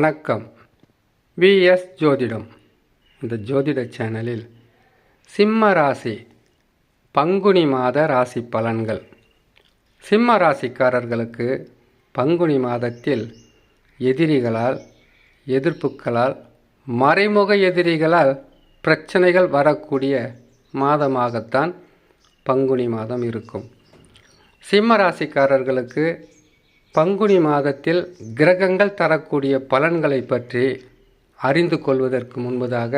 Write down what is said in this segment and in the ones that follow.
வணக்கம். விஎஸ் ஜோதிடம். இந்த ஜோதிட சேனலில் சிம்ம ராசி பங்குனி மாத ராசி பலன்கள். சிம்ம ராசிக்காரர்களுக்கு பங்குனி மாதத்தில் எதிரிகளால் எதிர்ப்புகளால் மறைமுக எதிரிகளால் பிரச்சனைகள் வரக்கூடிய மாதமாகத்தான் பங்குனி மாதம் இருக்கும். சிம்ம ராசிக்காரர்களுக்கு பங்குனி மாதத்தில் கிரகங்கள் தரக்கூடிய பலன்களை பற்றி அறிந்து கொள்வதற்கு முன்பதாக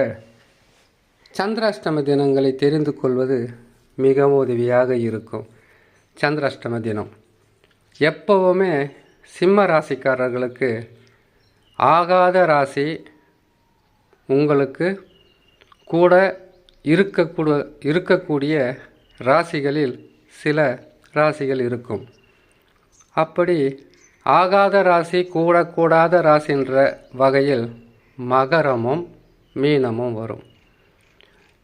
சந்திராஷ்டம தினங்களை தெரிந்து கொள்வது மிகவும் உதவியாக இருக்கும். சந்திராஷ்டம தினம். எப்பவுமே சிம்ம ராசிக்காரர்களுக்கு ஆகாத ராசி உங்களுக்கு கூட இருக்கக்கூட இருக்கக்கூடிய ராசிகளில் சில ராசிகள் இருக்கும். அப்படி ஆகாத ராசி கூடக்கூடாத ராசின்ற வகையில் மகரமும் மீனமும் வரும்.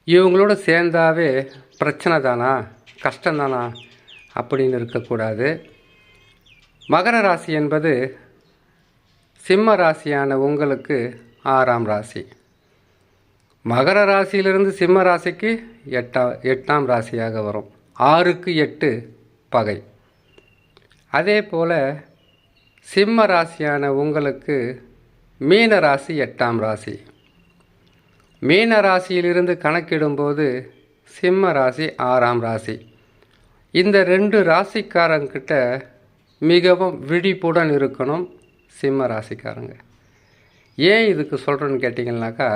இவங்களோட சேர்ந்தாவே பிரச்சனை தானா? கஷ்டம்தானா அப்படின்னு இருக்கக்கூடாது. மகர ராசி என்பது சிம்ம ராசியான உங்களுக்கு ஆறாம் ராசி. மகர ராசியிலிருந்து சிம்ம ராசிக்கு எட்டா எட்டாம் ராசியாக வரும். ஆறுக்கு எட்டு பகை. அதே போல் சிம்ம ராசியான உங்களுக்கு மீன ராசி எட்டாம் ராசி. மீன ராசியிலிருந்து கணக்கிடும்போது சிம்ம ராசி ஆறாம் ராசி. இந்த ரெண்டு ராசிக்காரங்கிட்ட மிகவும் விழிப்புடன் இருக்கணும் சிம்ம ராசிக்காரங்க. ஏன் இதுக்கு சொல்கிறேன்னு கேட்டிங்கன்னாக்கா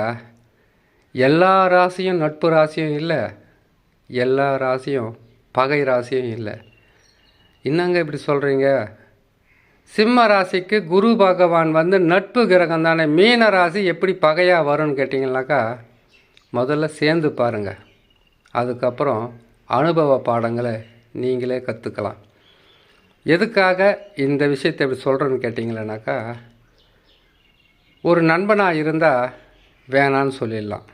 எல்லா ராசியும் நட்பு ராசியும் இல்லை எல்லா ராசியும் பகை ராசியும் இல்லை. என்னங்க இப்படி சொல்கிறீங்க சிம்ம ராசிக்கு குரு பகவான் வந்து நட்பு கிரகம் தானே. மீன ராசி எப்படி பகையாக வரும்னு கேட்டிங்கனாக்கா முதல்ல சேர்ந்து பாருங்கள் அதுக்கப்புறம் அனுபவ பாடங்களை நீங்களே கற்றுக்கலாம் எதுக்காக இந்த விஷயத்தை இப்படி சொல்கிறேன்னு கேட்டிங்களேனாக்கா ஒரு நண்பனாக இருந்தால் வேணான்னு சொல்லிடலாம்.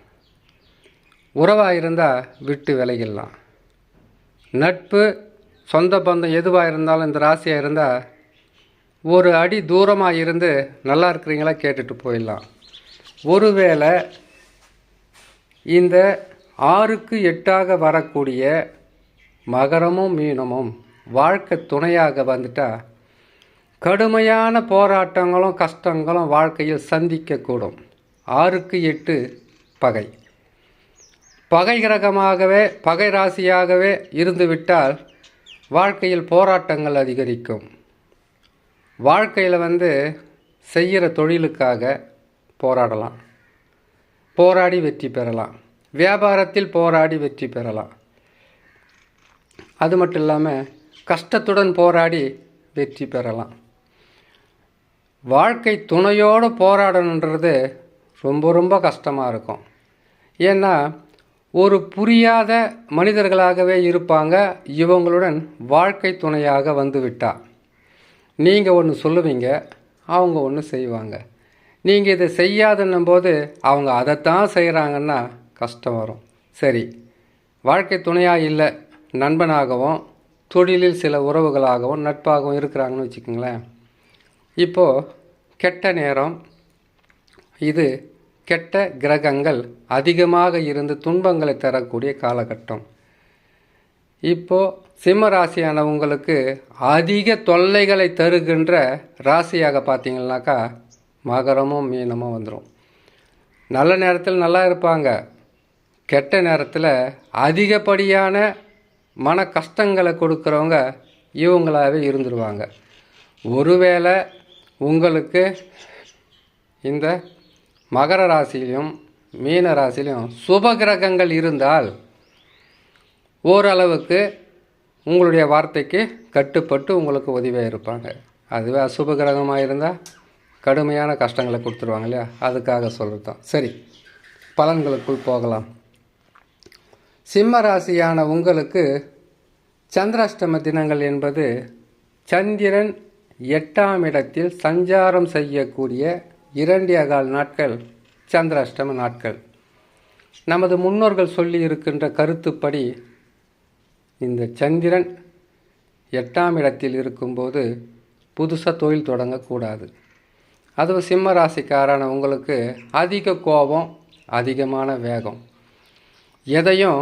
உறவாக இருந்தால் விட்டு விலகிடலாம். நட்பு சொந்த பந்தம் எதுவாக இருந்தாலும் இந்த ராசியாக இருந்தால் ஒரு அடி தூரமாக இருந்து நல்லா இருக்கிறீங்களா கேட்டுட்டு போயிடலாம். ஒருவேளை இந்த ஆறுக்கு எட்டாக வரக்கூடிய மகரமும் மீனமும் வாழ்க்கை துணையாக வந்துட்டால் கடுமையான போராட்டங்களும் கஷ்டங்களும் வாழ்க்கையில் சந்திக்கக்கூடும். ஆறுக்கு எட்டு பகை. பகை கிரகமாகவே பகை ராசியாகவே இருந்துவிட்டால் வாழ்க்கையில் போராட்டங்கள் அதிகரிக்கும். வாழ்க்கையில் வந்து செய்கிற தொழிலுக்காக போராடலாம். போராடி வெற்றி பெறலாம். வியாபாரத்தில் போராடி வெற்றி பெறலாம். அது மட்டும் இல்லாமல் கஷ்டத்துடன் போராடி வெற்றி பெறலாம். வாழ்க்கை துணையோடு போராடணுன்றது ரொம்ப ரொம்ப கஷ்டமாக இருக்கும். ஏன்னா ஒரு புரியாத மனிதர்களாகவே இருப்பாங்க. இவங்களுடன் வாழ்க்கை துணையாக வந்துவிட்டால் நீங்கள் ஒன்று சொல்லுவீங்க அவங்க ஒன்று செய்வாங்க. நீங்கள் இதை செய்யாதுன்னும் போது அவங்க அதைத்தான் செய்கிறாங்கன்னா கஷ்டம் வரும். சரி வாழ்க்கை துணையாக இல்லை நண்பனாகவும் தொழிலில் சில உறவுகளாகவும் நட்பாகவும் இருக்கிறாங்கன்னு வச்சுக்கோங்களேன். இப்போது கெட்ட நேரம் இது கெட்ட கிரகங்கள் அதிகமாக இருந்து துன்பங்களை தரக்கூடிய காலகட்டம். இப்போது சிம்ம ராசியான உங்களுக்கு அதிக தொல்லைகளை தருகின்ற ராசியாக பார்த்தீங்கன்னாக்கா மகரமும் மீனமும் வந்துடும் நல்ல நேரத்தில் நல்லா இருப்பாங்க. கெட்ட நேரத்தில் அதிகப்படியான மன கஷ்டங்களை கொடுக்குறவங்க இவங்களாகவே இருந்துருவாங்க. ஒருவேளை உங்களுக்கு இந்த மகர ராசியிலும் மீன ராசிலையும் சுப கிரகங்கள் இருந்தால் ஓரளவுக்கு உங்களுடைய வார்த்தைக்கு கட்டுப்பட்டு உங்களுக்கு உதவியாக இருப்பாங்க. அதுவே அசுப கிரகமாக இருந்தால் கடுமையான கஷ்டங்களை கொடுத்துருவாங்க இல்லையா? அதுக்காக சொல்கிறது தான் சரி பலன்களுக்குள் போகலாம். சிம்ம ராசியான உங்களுக்கு சந்திராஷ்டம தினங்கள் என்பது சந்திரன் எட்டாம் இடத்தில் சஞ்சாரம் செய்யக்கூடிய இரண்டே கால் நாட்கள் சந்திராஷ்டம நாட்கள். நமது முன்னோர்கள் சொல்லி இருக்கின்ற கருத்துப்படி இந்த சந்திரன் எட்டாம் இடத்தில் இருக்கும்போது புதுசாக தொழில் தொடங்கக்கூடாது. அதுவும் சிம்ம ராசிக்காரான உங்களுக்கு அதிக கோபம் அதிகமான வேகம். எதையும்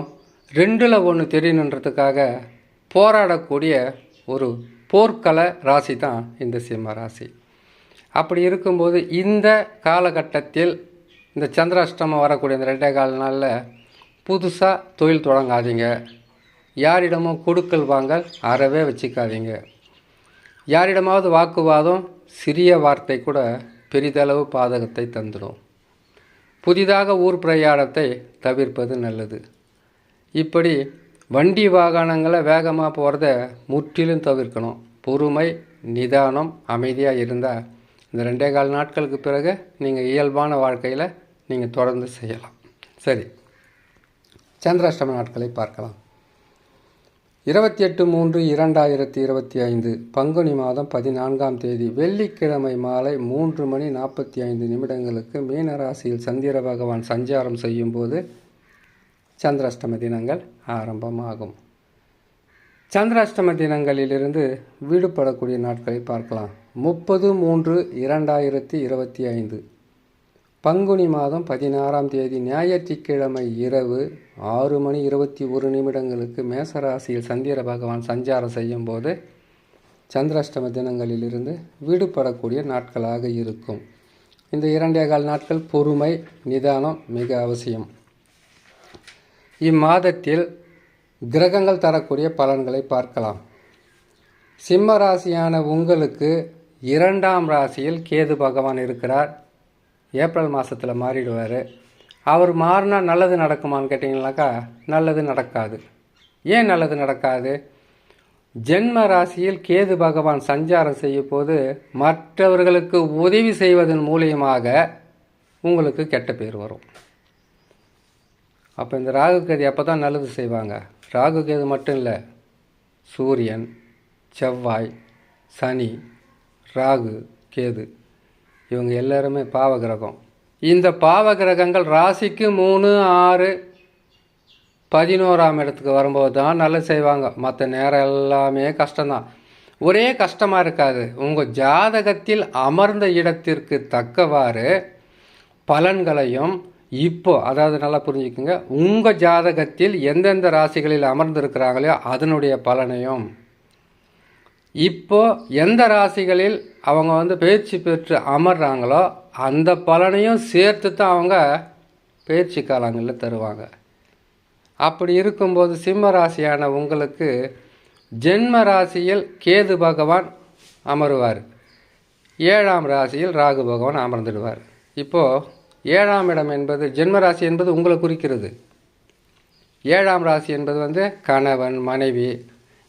ரெண்டில் ஒன்று தெரியணுன்றதுக்காக போராடக்கூடிய ஒரு போர்க்கலை ராசி தான் இந்த சிம்ம ராசி. அப்படி இருக்கும்போது இந்த காலகட்டத்தில் இந்த சந்திராஷ்டமம் வரக்கூடிய இந்த ரெண்டே கால நாளில் புதுசாக தொழில் தொடங்காதீங்க. யாரிடமும் கொடுக்கல் வாங்கல் அறவே வச்சுக்காதீங்க. யாரிடமாவது வாக்குவாதம் சிறிய வார்த்தை கூட பெரிதளவு பாதகத்தை தந்துடும். புதிதாக ஊர் பிரயாணத்தை தவிர்ப்பது நல்லது. இப்படி வண்டி வாகனங்களை வேகமாக போகிறத முற்றிலும் தவிர்க்கணும். பொறுமை நிதானம் அமைதியாக இருந்தால் இந்த ரெண்டே கால் நாட்களுக்கு பிறகு நீங்கள் இயல்பான வாழ்க்கையில் நீங்கள் தொடர்ந்து செய்யலாம். சரி. சந்திராஷ்டம நாட்களை பார்க்கலாம். இருபத்தி எட்டு மூன்று இரண்டாயிரத்தி இருபத்தி ஐந்து பங்குனி மாதம் பதினான்காம் தேதி வெள்ளிக்கிழமை மாலை மூன்று மணி நாற்பத்தி ஐந்து நிமிடங்களுக்கு மீனராசியில் சந்திர பகவான் சஞ்சாரம் செய்யும்போது சந்திராஷ்டம தினங்கள் ஆரம்பமாகும். சந்திராஷ்டம தினங்களிலிருந்து விடுபடக்கூடிய நாட்களை பார்க்கலாம். முப்பது மூன்று இரண்டாயிரத்தி இருபத்தி ஐந்து பங்குனி மாதம் பதினாறாம் தேதி ஞாயிற்றுக்கிழமை இரவு ஆறு மணி இருபத்தி ஒரு நிமிடங்களுக்கு மேசராசியில் சந்திர பகவான் சஞ்சாரம் செய்யும் போது சந்திராஷ்டம தினங்களிலிருந்து விடுபடக்கூடிய நாட்களாக இருக்கும். இந்த இரண்டே கால் நாட்கள் பொறுமை நிதானம் மிக அவசியம். இம்மாதத்தில் கிரகங்கள் தரக்கூடிய பலன்களை பார்க்கலாம். சிம்ம ராசியான உங்களுக்கு இரண்டாம் ராசியில் கேது பகவான் இருக்கிறார். ஏப்ரல் மாதத்தில் மாறிடுவார். அவர் மாறினா நல்லது நடக்குமான்னு கேட்டிங்கனாக்கா நல்லது நடக்காது. ஏன் நல்லது நடக்காது? ஜென்ம ராசியில் கேது பகவான் சஞ்சாரம் செய்யும் போது மற்றவர்களுக்கு உதவி செய்வதன் மூலியமாக உங்களுக்கு கெட்ட பேர் வரும். அப்போ இந்த ராகு கேது எப்போ தான் நல்லது செய்வாங்க? ராகு கேது மட்டும் இல்லை. சூரியன் செவ்வாய் சனி ராகு கேது. இவங்க எல்லாருமே பாவ கிரகம் இந்த பாவ கிரகங்கள் ராசிக்கு மூணு ஆறு பதினோராம் இடத்துக்கு வரும்போது தான் நல்லா செய்வாங்க. மற்ற நேரம் எல்லாமே கஷ்டம்தான். ஒரே கஷ்டமாக இருக்காது. உங்கள் ஜாதகத்தில் அமர்ந்த இடத்திற்கு தக்கவாறு பலன்களையும் இப்போ அதாவது நல்லா புரிஞ்சுக்கோங்க உங்கள் ஜாதகத்தில் எந்தெந்த ராசிகளில் அமர்ந்திருக்கிறாங்களோ அதனுடைய பலனையும் இப்போ எந்த ராசிகளில் அவங்க வந்து பயிற்சி பெற்று அமர்றாங்களோ அந்த பலனையும் சேர்த்து தான் அவங்க பயிற்சி காலங்களில் தருவாங்க. அப்படி இருக்கும்போது சிம்ம ராசியான உங்களுக்கு ஜென்ம ராசியில் கேது பகவான் அமருவார். ஏழாம் ராசியில் ராகு பகவான் அமர்ந்துடுவார். இப்போது ஏழாம் இடம் என்பது ஜென்ம ராசி என்பது உங்களை குறிக்கிறது. ஏழாம் ராசி என்பது வந்து கணவன் மனைவி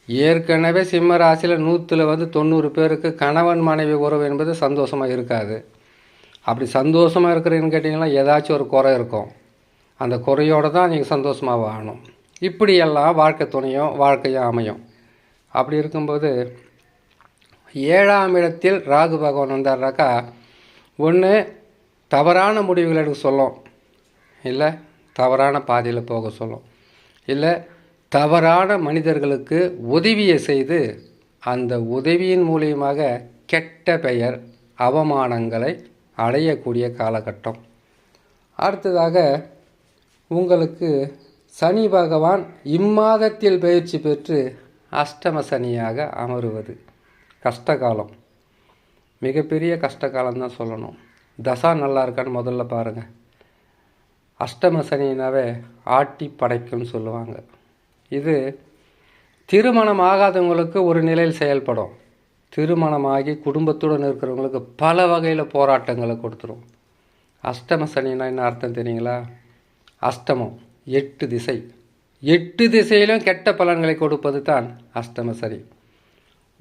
ஏற்கனவே சிம்ம ராசியில் நூற்றில் வந்து தொண்ணூறு பேருக்கு கணவன் மனைவி உறவு என்பது சந்தோஷமாக இருக்காது. அப்படி சந்தோஷமாக இருக்கிறீங்கன்னு கேட்டிங்கன்னா ஏதாச்சும் ஒரு குறை இருக்கும். அந்த குறையோடு தான் நீங்கள் சந்தோஷமாக வாழணும். இப்படியெல்லாம் வாழ்க்கை துணையும் வாழ்க்கையும் அமையும். அப்படி இருக்கும்போது ஏழாம் இடத்தில் ராகு பகவான் வந்தார்னாக்கா ஒன்று தவறான முடிவுகள் எடுக்க சொல்லும். இல்லை தவறான பாதையில் போக சொல்லும். இல்லை தவறான மனிதர்களுக்கு உதவியை செய்து அந்த உதவியின் மூலியமாக கெட்ட பெயர் அவமானங்களை அடையக்கூடிய காலகட்டம். அடுத்ததாக உங்களுக்கு சனி பகவான் இம்மாதத்தில் பயிற்சி பெற்று அஷ்டம சனியாக அமருவது கஷ்டகாலம் மிகப்பெரிய கஷ்டகாலம் தான் சொல்லணும். தசா நல்லா இருக்கான்னு முதல்ல பாருங்கள் அஷ்டம சனினாவே ஆட்டி படைக்கும்னு சொல்லுவாங்க. இது திருமணம் ஆகாதவங்களுக்கு ஒரு நிலையில் செயல்படும். திருமணமாகி குடும்பத்துடன் இருக்கிறவங்களுக்கு பல வகையில் போராட்டங்களை கொடுத்துரும். அஷ்டம சனினா என்ன அர்த்தம் தெரியுங்களா? அஷ்டமம் எட்டு திசை. எட்டு திசையிலும் கெட்ட பலன்களை கொடுப்பது தான் அஷ்டம சனி.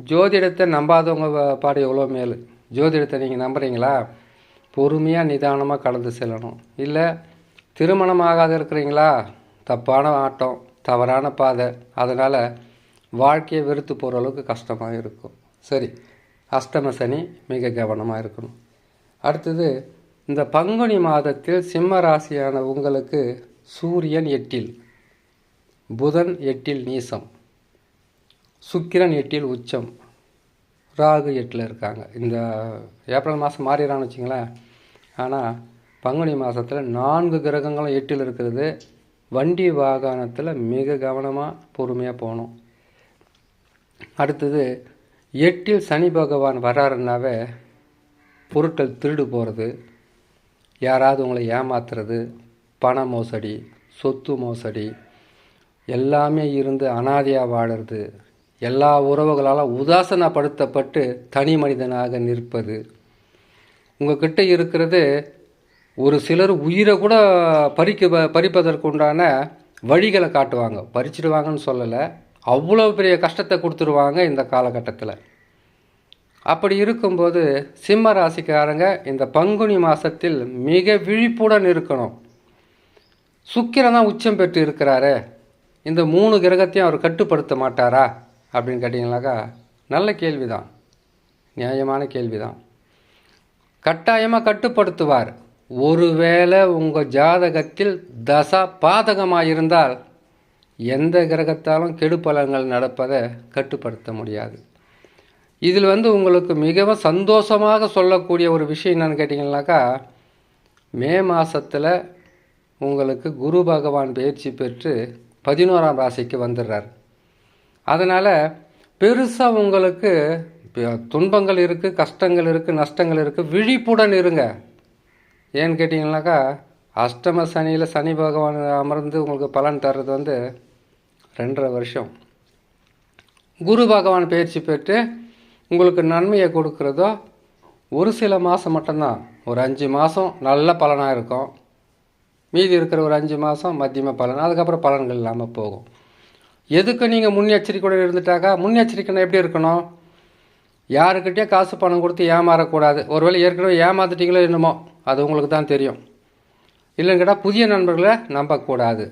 ஜோதிடத்தை நம்பாதவங்க பாடு எவ்வளோ மேல். ஜோதிடத்தை நீங்கள் நம்புகிறீங்களா பொறுமையாக நிதானமாக கலந்து செல்லணும். இல்லை திருமணம் ஆகாத இருக்கிறீங்களா? தப்பான ஆட்டம். தவறான பாதை. அதனால் வாழ்க்கையை வெறுத்து போகிற அளவுக்கு கஷ்டமாக இருக்கும். சரி அஷ்டம சனி மிக கவனமாக இருக்கணும். அடுத்தது இந்த பங்குனி மாதத்தில் சிம்ம ராசியான உங்களுக்கு சூரியன் எட்டில் புதன் எட்டில் நீசம் சுக்கிரன் எட்டில் உச்சம் ராகு எட்டில் இருக்காங்க. இந்த ஏப்ரல் மாதம் மாறிடுறான்னு வச்சுங்களேன். ஆனால் பங்குனி மாதத்தில் நான்கு கிரகங்களும் எட்டில் இருக்கிறது. வண்டி வாகனத்தில் மிக கவனமாக பொறுமையாக போகணும். அடுத்தது எட்டில் சனி பகவான் வராருன்னாவே பொருட்கள் திருடு போகிறது யாராவது உங்களை ஏமாத்துறது பண மோசடி சொத்து மோசடி எல்லாமே இருந்து அனாதையாக வாழறது எல்லா உறவுகளால் உதாசனப்படுத்தப்பட்டு தனி மனிதனாக நிற்பது. உங்ககிட்ட இருக்கிறது ஒரு சிலர் உயிரை கூட பறிக்க பறிப்பதற்குண்டான வழிகளை காட்டுவாங்க. பறிச்சிடுவாங்கன்னு சொல்லலை. அவ்வளோ பெரிய கஷ்டத்தை கொடுத்துருவாங்க இந்த காலகட்டத்தில். அப்படி இருக்கும்போது சிம்ம ராசிக்காரங்க இந்த பங்குனி மாதத்தில் மிக விழிப்புடன் இருக்கணும். சுக்கிரன் தான் உச்சம் பெற்று இருக்கிறாரு. இந்த மூணு கிரகத்தையும் அவர் கட்டுப்படுத்த மாட்டாரா? அப்படின்னு கேட்டிங்கனாக்கா நல்ல கேள்வி தான் நியாயமான கேள்வி தான் கட்டாயமாக கட்டுப்படுத்துவார். ஒருவேளை உங்கள் ஜாதகத்தில் தசா பாதகமாக இருந்தால் எந்த கிரகத்தாலும் கெடுப்பலங்கள் நடப்பதை கட்டுப்படுத்த முடியாது. இதில் வந்து உங்களுக்கு மிகவும் சந்தோஷமாக சொல்லக்கூடிய ஒரு விஷயம் என்னென்னு கேட்டிங்கனாக்கா மே மாதத்தில் உங்களுக்கு குரு பகவான் பயிற்சி பெற்று பதினோராம் ராசிக்கு வந்துடுறார் அதனால் பெருசாக உங்களுக்கு துன்பங்கள் இருக்குது கஷ்டங்கள் இருக்குது நஷ்டங்கள் இருக்குது விழிப்புடன் இருங்க. ஏன்னு கேட்டிங்கனாக்கா அஷ்டம சனியில் சனி பகவான் அமர்ந்து உங்களுக்கு பலன் தர்றது வந்து ரெண்டரை வருஷம். குரு பகவான் பயிற்சி பெற்று உங்களுக்கு நன்மையை கொடுக்குறதோ ஒரு சில மாதம் மட்டும்தான். ஒரு அஞ்சு மாதம் நல்ல பலனாக இருக்கும். மீதி இருக்கிற ஒரு அஞ்சு மாதம் மத்தியம பலன். அதுக்கப்புறம் பலன்கள் இல்லாமல் போகும். எதுக்கு நீங்கள் முன்னெச்சரிக்கையோடு இருந்துட்டாக்கா முன்னெச்சரிக்கைனா எப்படி இருக்கணும்? யாருக்கிட்டேயும் காசு பணம் கொடுத்து ஏமாறக்கூடாது. ஒருவேளை ஏற்கனவே ஏமாத்துட்டீங்களோ என்னமோ. அது உங்களுக்கு தான் தெரியும். இல்லைன்னு கேட்டால் புதிய நண்பர்களை நம்பக்கூடாது.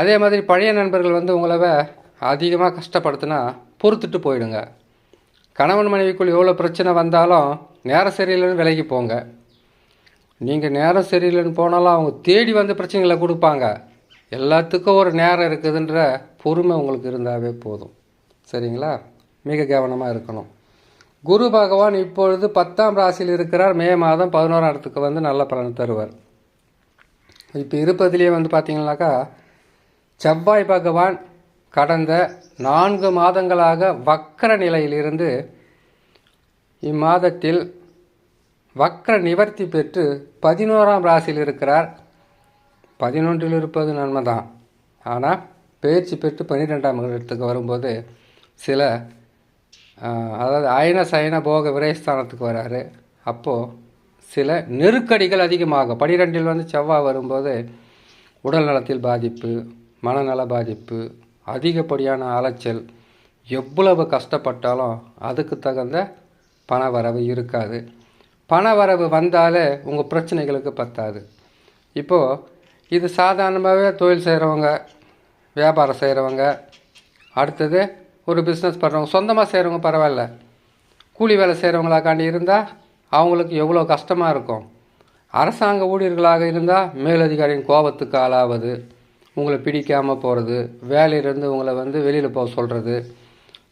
அதே மாதிரி பழைய நண்பர்கள் வந்து உங்களை அதிகமாக கஷ்டப்படுத்தினா பொறுத்துட்டு போயிடுங்க. கணவன் மனைவிக்குள் எவ்வளோ பிரச்சனை வந்தாலும் நேரம் சரியில்லைன்னு விலகி போங்க. நீங்கள் நேரம் சரியில்லைன்னு போனாலும் அவங்க தேடி வந்து பிரச்சனைகளை கொடுப்பாங்க. எல்லாத்துக்கும் ஒரு நேரம் இருக்குதுன்ற பொறுமை உங்களுக்கு இருந்தாவே போதும். சரிங்களா? மிக கவனமாக இருக்கணும். குரு பகவான் இப்பொழுது பத்தாம் ராசியில் இருக்கிறார். மே மாதம் பதினோராம் இடத்துக்கு வந்து நல்ல பலன் தருவார். இப்போ இருப்பதிலேயே வந்து பார்த்தீங்கன்னாக்கா செவ்வாய் பகவான் கடந்த நான்கு மாதங்களாக வக்கர நிலையிலிருந்து இம்மாதத்தில் வக்கர நிவர்த்தி பெற்று பதினோராம் ராசியில் இருக்கிறார். பதினொன்றில் இருப்பது நன்மை தான் ஆனால் பயிற்சி பெற்று பன்னிரெண்டாம் இடத்துக்கு வரும்போது சில அதாவது அயன சயன போக விரைஸ்தானத்துக்கு வராரு. அப்போது சில நெருக்கடிகள் அதிகமாகும். பனிரெண்டில் வந்து செவ்வாய் வரும்போது உடல் நலத்தில் பாதிப்பு மனநல பாதிப்பு அதிகப்படியான அலைச்சல் எவ்வளவு கஷ்டப்பட்டாலும் அதுக்கு தகுந்த பண வரவு இருக்காது. பண வரவு வந்தாலே உங்கள் பிரச்சனைகளுக்கு பத்தாது. இப்போது இது சாதாரணமாகவே தொழில் செய்கிறவங்க வியாபாரம் செய்கிறவங்க அடுத்தது ஒரு பிஸ்னஸ் பண்ணுறவங்க சொந்தமாக செய்கிறவங்க பரவாயில்ல. கூலி வேலை செய்கிறவங்களாக்காண்டி இருந்தால் அவங்களுக்கு எவ்வளோ கஷ்டமாக இருக்கும். அரசாங்க ஊழியர்களாக இருந்தால் மேலதிகாரியின் கோபத்துக்கு ஆளாவது உங்களை பிடிக்காமல் போகிறது வேலையிலேருந்து உங்களை வந்து வெளியில் போக சொல்கிறது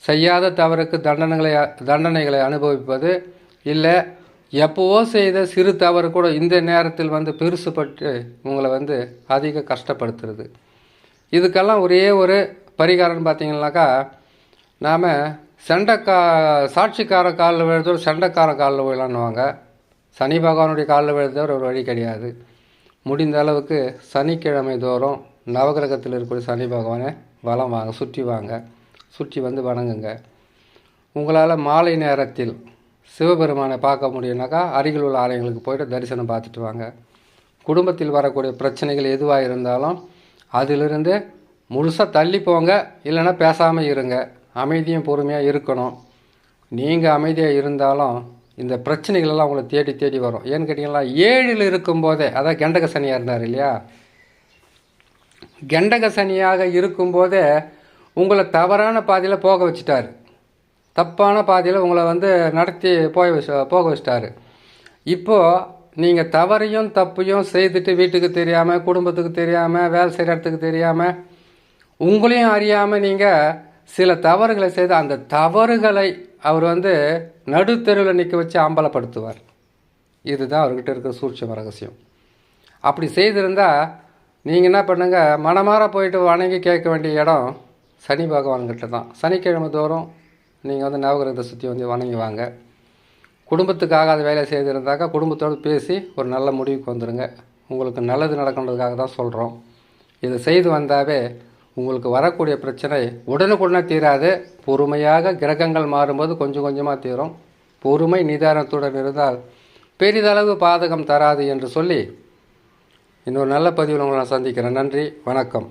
செய்யாத தவறுக்கு தண்டனைகளை தண்டனைகளை அனுபவிப்பது இல்லை எப்போவோ செய்த சிறு தவறு கூட இந்த நேரத்தில் வந்து பெருசுப்பட்டு உங்களை வந்து அதிக கஷ்டப்படுத்துறது. இதுக்கெல்லாம் ஒரே ஒரு பரிகாரம்னு பார்த்தீங்கன்னாக்கா நாம் செண்டக்கா சாட்சிக்கார காலில் விழுந்தவர் செண்டக்கார காலில் விழலான்னுவாங்க. சனி பகவானுடைய காலில் விழுந்தவர் ஒரு வழி கிடையாது. முடிந்த அளவுக்கு சனிக்கிழமை தோறும் நவகிரகத்தில் இருக்கக்கூடிய சனி பகவானை வளம் வாங்க சுற்றி வாங்க. சுற்றி வந்து வணங்குங்க. உங்களால் மாலை நேரத்தில் சிவபெருமானை பார்க்க முடியும்னாக்கா அருகில் உள்ள ஆலயங்களுக்கு போய்ட்டு தரிசனம் பார்த்துட்டு வாங்க. குடும்பத்தில் வரக்கூடிய பிரச்சனைகள் எதுவாக இருந்தாலும் அதிலிருந்து முழுசாக தள்ளி போங்க இல்லைன்னா பேசாமல் இருங்க. அமைதியும் பொறுமையாக இருக்கணும். நீங்கள் அமைதியாக இருந்தாலும் இந்த பிரச்சனைகளெல்லாம் உங்களை தேடி தேடி வரும். ஏன்னு கேட்டிங்கன்னா ஏழில் இருக்கும்போதே அதான் கெண்டக சனியாக இருந்தார் இல்லையா? கெண்டக சனியாக இருக்கும்போதே உங்களை தவறான பாதையில் போக வச்சுட்டார். தப்பான பாதையில் உங்களை வந்து நடத்தி போய் போக வச்சிட்டாரு. இப்போது நீங்கள் தவறையும் தப்பையும் செய்துட்டு வீட்டுக்கு தெரியாமல் குடும்பத்துக்கு தெரியாமல் வேலை செய்கிற இடத்துக்கு தெரியாமல் உங்களையும் அறியாமல் நீங்கள் சில தவறுகளை செய்து அந்த தவறுகளை அவர் வந்து நடுத்தருவில் நிற்க வச்சு அம்பலப்படுத்துவார். இதுதான் அவர்கிட்ட இருக்கிற சூட்சம ரகசியம். அப்படி செய்திருந்தால் நீங்கள் என்ன பண்ணுங்க மனமாற போயிட்டு வணங்கி கேட்க வேண்டிய இடம் சனி பகவான்கிட்ட தான். சனிக்கிழமை தோறும் நீங்கள் வந்து நவகிரகத்தை சுற்றி வந்து வணங்கி வாங்க. குடும்பத்துக்காக அது வேலை செய்திருந்தாக்கா குடும்பத்தோடு பேசி ஒரு நல்ல முடிவுக்கு வந்துடுங்க உங்களுக்கு நல்லது நடக்கணுன்றதுக்காக தான் சொல்கிறோம் இதை செய்து வந்தாவே உங்களுக்கு வரக்கூடிய பிரச்சனை உடனுக்குடனே தீராது. பொறுமையாக கிரகங்கள் மாறும்போது கொஞ்சம் கொஞ்சமாக தீரும். பொறுமை நிதானத்துடன் இருந்தால் பெரிதளவு பாதகம் தராது என்று சொல்லி இன்னொரு நல்ல பதிவில் உங்களை நான் சந்திக்கிறேன். நன்றி வணக்கம்.